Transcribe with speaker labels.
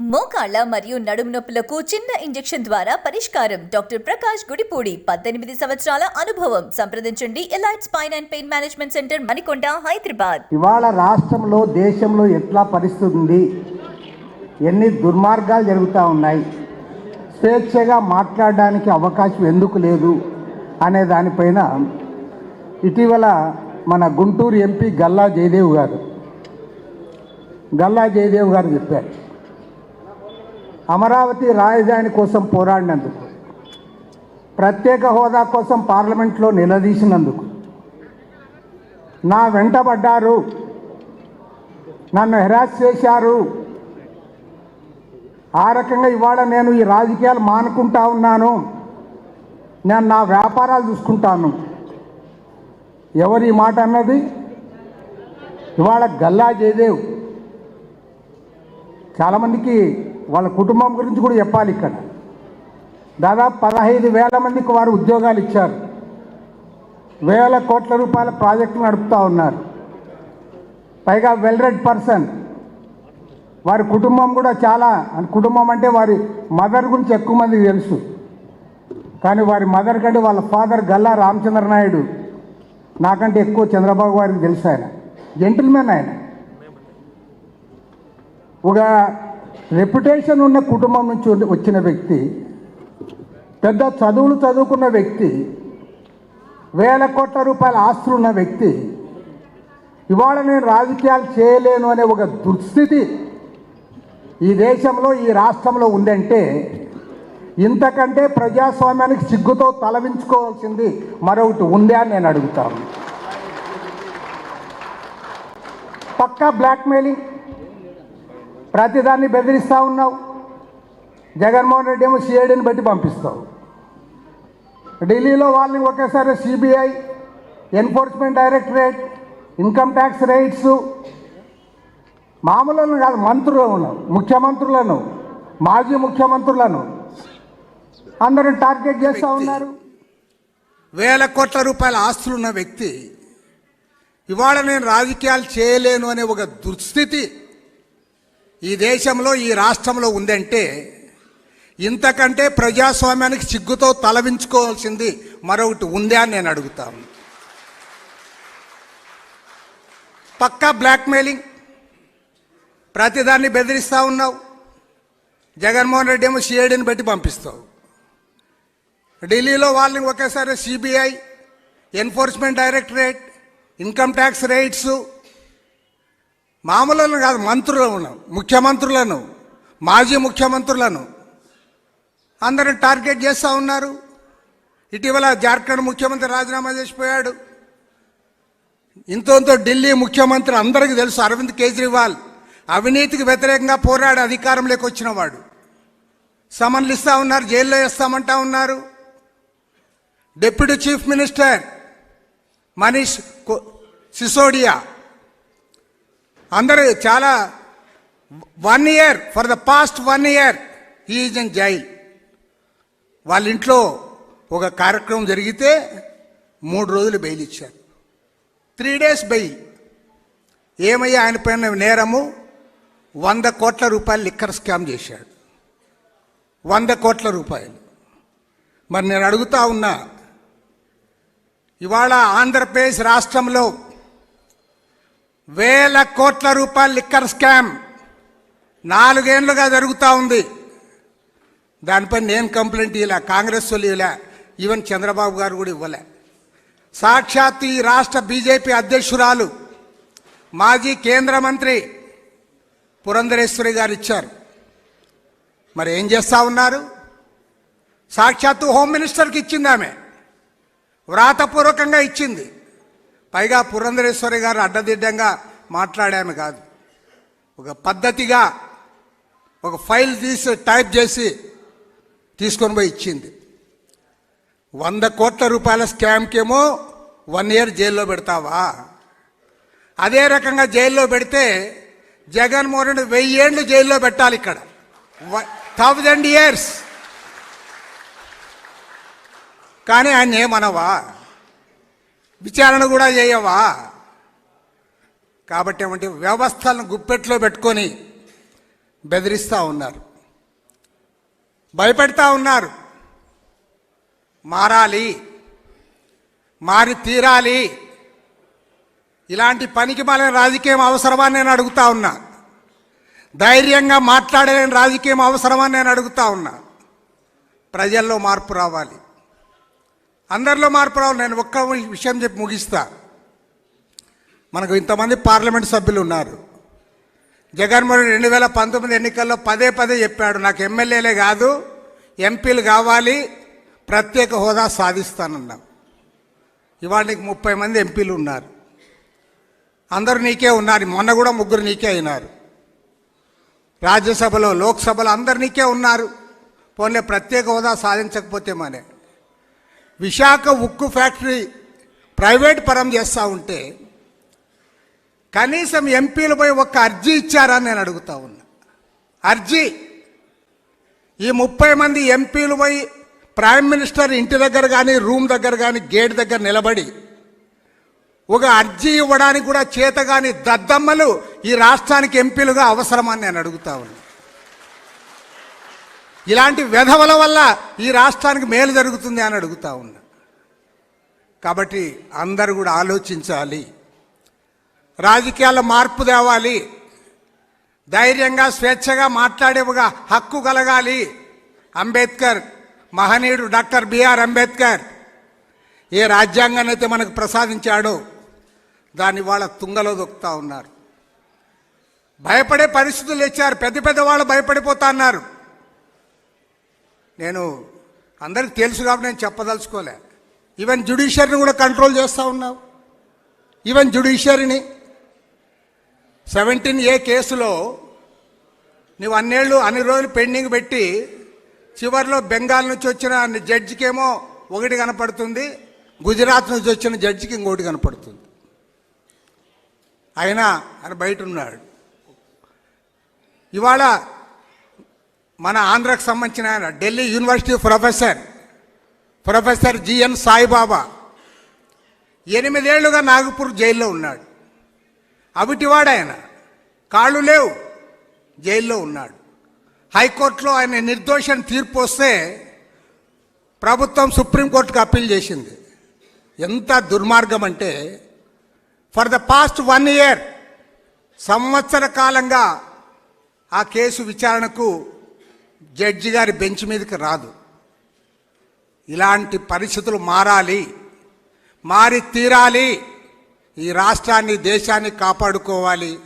Speaker 1: మోకాళ్ళ మరియు నడుము నొప్పులకు చిన్న ఇంజెక్షన్ ద్వారా పరిష్కారం. డాక్టర్ ప్రకాష్ గుడిపూడి పద్దెనిమిది సంవత్సరాల అనుభవం. సంప్రదించండి. Elite spine and pain management centre Manikonda Hyderabad.
Speaker 2: ఇవాళ రాష్ట్రంలో దేశంలో ఎట్లా పరిస్థితి ఉంది? ఎన్ని దుర్మార్గాలు జరుగుతూ ఉన్నాయి? స్వేచ్ఛగా మాట్లాడడానికి అవకాశం ఎందుకు లేదు? అనే దానిపైన ఇటీవల మన గుంటూరు ఎంపీ గల్లా జయదేవ్ గారు గల్లా జయదేవ్ గారు చెప్పారు. అమరావతి రాజధాని కోసం పోరాడినందుకు ప్రత్యేక హోదా కోసం పార్లమెంట్లో నిలదీసినందుకు నా వెంటబడ్డారు నన్ను హెరాస్ చేశారు. ఆ రకంగా ఇవాళ నేను ఈ రాజకీయాలు మానుకుంటా ఉన్నాను. నేను నా వ్యాపారాలు చూసుకుంటాను. ఎవరి ఈ మాట అన్నది? ఇవాళ గల్లా జయదేవ్. చాలామందికి వాళ్ళ కుటుంబం గురించి కూడా చెప్పాలి ఇక్కడ. దాదాపు పదహైదు వేల మందికి వారు ఉద్యోగాలు ఇచ్చారు. వేల కోట్ల రూపాయల ప్రాజెక్టు నడుపుతూ ఉన్నారు. పైగా వెల్ రెడ్ పర్సన్ వారి కుటుంబం కూడా చాలా కుటుంబం అంటే వారి మదర్ గురించి ఎక్కువ మందికి తెలుసు. కానీ వారి మదర్ కంటే వాళ్ళ ఫాదర్ గల్లా రామచంద్ర నాయుడు. నాకంటే ఎక్కువ చంద్రబాబు గారికి తెలుసు ఆయన. జెంటిల్మెన్ ఆయన. ఒక రెప్యుటేషన్ ఉన్న కుటుంబం నుంచి వచ్చిన వ్యక్తి పెద్ద చదువులు చదువుకున్న వ్యక్తి వేల కోట్ల రూపాయల ఆస్తులు ఉన్న వ్యక్తి ఇవాళ నేను రాజకీయాలు చేయలేను అనే ఒక దుస్థితి ఈ దేశంలో ఈ రాష్ట్రంలో ఉందంటే ఇంతకంటే ప్రజాస్వామ్యానికి సిగ్గుతో తలవించుకోవాల్సింది మరొకటి ఉందా అని నేను అడుగుతాను. పక్కా బ్లాక్మెయిలింగ్ ప్రతిదాన్ని బెదిరిస్తూ ఉన్నావు. జగన్మోహన్ రెడ్డి ఏమో సిఐడిని బట్టి పంపిస్తావు. ఢిల్లీలో వాళ్ళని ఒకేసారి CBI enforcement directorate income tax raids మామూలను కాదు మంత్రులను ముఖ్యమంత్రులను మాజీ ముఖ్యమంత్రులను అందరూ టార్గెట్ చేస్తూ ఉన్నారు.
Speaker 3: వేల కోట్ల రూపాయల ఆస్తులున్న వ్యక్తి ఇవాళ నేను రాజకీయాలు చేయలేను అనే ఒక దుస్థితి ఈ దేశంలో ఈ రాష్ట్రంలో ఉందంటే ఇంతకంటే ప్రజాస్వామ్యానికి సిగ్గుతో తలవించుకోవాల్సింది మరొకటి ఉందా అని నేను అడుగుతాను పక్కా బ్లాక్మెయిలింగ్. ప్రతిదాన్ని బెదిరిస్తూ ఉన్నావు. జగన్మోహన్ రెడ్డి ఏమో సిఐడిని బట్టి పంపిస్తావు. ఢిల్లీలో వాళ్ళని ఒకేసారి CBI enforcement directorate income tax raids మామూలను కాదు మంత్రులను ముఖ్యమంత్రులను మాజీ ముఖ్యమంత్రులను. అందరిని టార్గెట్ చేస్తూ ఉన్నారు. ఇటీవల జార్ఖండ్ ముఖ్యమంత్రి రాజీనామా చేసిపోయాడు. ఇంతో ఢిల్లీ ముఖ్యమంత్రి అందరికీ తెలుసు అరవింద్ కేజ్రీవాల్ అవినీతికి వ్యతిరేకంగా పోరాడు అధికారంలోకి వచ్చిన వాడు. సమన్లు ఇస్తా ఉన్నారు జైల్లో వేస్తామంటా ఉన్నారు. Deputy chief minister Manish Sisodia అందరూ చాలా one year for the past one year is in jail. వాళ్ళ ఇంట్లో ఒక కార్యక్రమం జరిగితే మూడు రోజులు బెయిల్ ఇచ్చారు. Three days bail. ఏమయ్యా ఆయన పైన నేరము? వంద కోట్ల రూపాయలు లిక్కర్ స్కామ్ చేశాడు. వంద కోట్ల రూపాయలు. మరి నేను అడుగుతా ఉన్నా ఇవాళ ఆంధ్రప్రదేశ్ రాష్ట్రంలో వేల కోట్ల రూపాయల లిక్కర్ స్కామ్. నాలుగేండ్లుగా జరుగుతూ ఉంది. దానిపై నేను కంప్లైంట్ ఇవ్వలే కాంగ్రెస్ వాళ్ళు ఇవ్వలే ఈవెన్ చంద్రబాబు గారు కూడా ఇవ్వలే. సాక్షాత్ ఈ రాష్ట్ర బీజేపీ అధ్యక్షురాలు మాజీ కేంద్ర మంత్రి పురంధరేశ్వరి గారు ఇచ్చారు. మరి ఏం చేస్తూ ఉన్నారు? సాక్షాత్తు హోమ్ మినిస్టర్కి ఇచ్చింది ఆమె. వ్రాతపూర్వకంగా ఇచ్చింది. పైగా పురంధరేశ్వరి గారు అడ్డదిడ్డంగా మాట్లాడాము కాదు. ఒక పద్ధతిగా ఒక ఫైల్ తీసి టైప్ చేసి తీసుకొని పోయి ఇచ్చింది. వంద కోట్ల రూపాయల స్కామ్కేమో వన్ ఇయర్ జైల్లో పెడతావా? అదే రకంగా జైల్లో పెడితే జగన్మోహన్ రెడ్డి వెయ్యేళ్ళు జైల్లో పెట్టాలి ఇక్కడ. Thousand years. కానీ ఆయన ఏమనవా? విచారణ కూడా చేయవా? కాబట్టి ఏమంటే వ్యవస్థలను గుప్పెట్లో పెట్టుకొని బెదిరిస్తూ ఉన్నారు. భయపెడతా ఉన్నారు. మారాలి. మారి తీరాలి. ఇలాంటి పనికి మాలిన రాజకీయం అవసరమా నేను అడుగుతా ఉన్నా. ధైర్యంగా మాట్లాడలేని రాజకీయం అవసరమా నేను అడుగుతా ఉన్నా. ప్రజల్లో మార్పు రావాలి. అందరిలో మార్పు రావాలి. నేను ఒక్క విషయం చెప్పి ముగిస్తా. మనకు ఇంతమంది పార్లమెంట్ సభ్యులు ఉన్నారు. జగన్మోహన్ రెండు వేల పంతొమ్మిది ఎన్నికల్లో పదే పదే చెప్పాడు నాకు ఎమ్మెల్యేలే కాదు ఎంపీలు కావాలి ప్రత్యేక హోదా సాధిస్తానన్నా. ఇవాళ నీకు ముప్పై మంది ఎంపీలు ఉన్నారు. అందరూ నీకే ఉన్నారు. మొన్న కూడా ముగ్గురు నీకే అయినారు. రాజ్యసభలో లోక్సభలో అందరు నీకే ఉన్నారు. పోన్లే ప్రత్యేక హోదా సాధించకపోతే మనే. విశాఖ ఉక్కు ఫ్యాక్టరీ ప్రైవేట్ పరం చేస్తూ ఉంటే కనీసం ఎంపీలు పోయి ఒక్క అర్జీ ఇచ్చారని నేను అడుగుతా ఉన్నా. అర్జీ. ఈ ముప్పై మంది ఎంపీలు పోయి ప్రైమ్ మినిస్టర్ ఇంటి దగ్గర కానీ రూమ్ దగ్గర కానీ గేట్ దగ్గర నిలబడి ఒక అర్జీ ఇవ్వడానికి కూడా చేతగాని దద్దమ్మలు ఈ రాష్ట్రానికి ఎంపీలుగా అవసరమని నేను అడుగుతా ఉన్నా. ఇలాంటి వెధవల వల్ల ఈ రాష్ట్రానికి మేలు జరుగుతుంది అని అడుగుతా ఉన్నా. కాబట్టి అందరు కూడా ఆలోచించాలి. రాజకీయాల్లో మార్పు తేవాలి. ధైర్యంగా స్వేచ్ఛగా మాట్లాడే హక్కు కలగాలి. అంబేద్కర్ మహనీయుడు డాక్టర్ బిఆర్ అంబేద్కర్ ఏ రాజ్యాంగాన్ని అయితే మనకు ప్రసాదించాడో దాన్ని వాళ్ళ తుంగలో దొక్కుతా ఉన్నారు. భయపడే పరిస్థితులు ఇచ్చారు పెద్ద పెద్ద వాళ్ళు భయపడిపోతా అన్నారు. నేను అందరికి తెలుసు కాబట్టి నేను చెప్పదలుచుకోలే. ఈవెన్ జ్యుడిషియరీని కూడా కంట్రోల్ చేస్తూ ఉన్నావు. ఈవెన్ జ్యుడిషియరీని సెవెంటీన్ ఏ కేసులో నువ్వు అన్నేళ్ళు అన్ని రోజులు పెండింగ్ పెట్టి చివరిలో బెంగాల్ నుంచి వచ్చిన జడ్జికేమో ఒకటి కనపడుతుంది గుజరాత్ నుంచి వచ్చిన జడ్జికి ఇంకోటి కనపడుతుంది. అయినా ఆయన బయట ఉన్నాడు. ఇవాళ మన ఆంధ్రకు సంబంధించిన ఆయన Delhi university professor. Professor GN Saibaba. ఎనిమిదేళ్ళుగా Nagpur జైల్లో ఉన్నాడు. అవిటివాడు ఆయన. కాళ్ళు లేవు జైల్లో ఉన్నాడు. హైకోర్టులో ఆయన నిర్దోషం తీర్పు వస్తే ప్రభుత్వం సుప్రీంకోర్టుకు అప్పీల్ చేసింది. ఎంత దుర్మార్గం అంటే for the past one year సంవత్సర కాలంగా ఆ కేసు విచారణకు జడ్జి గారి బెంచ్ మీదకి రాదు. ఇలాంటి పరిస్థితులు మారాలి. మారి తీరాలి. ఈ రాష్ట్రాన్ని దేశాన్ని కాపాడుకోవాలి.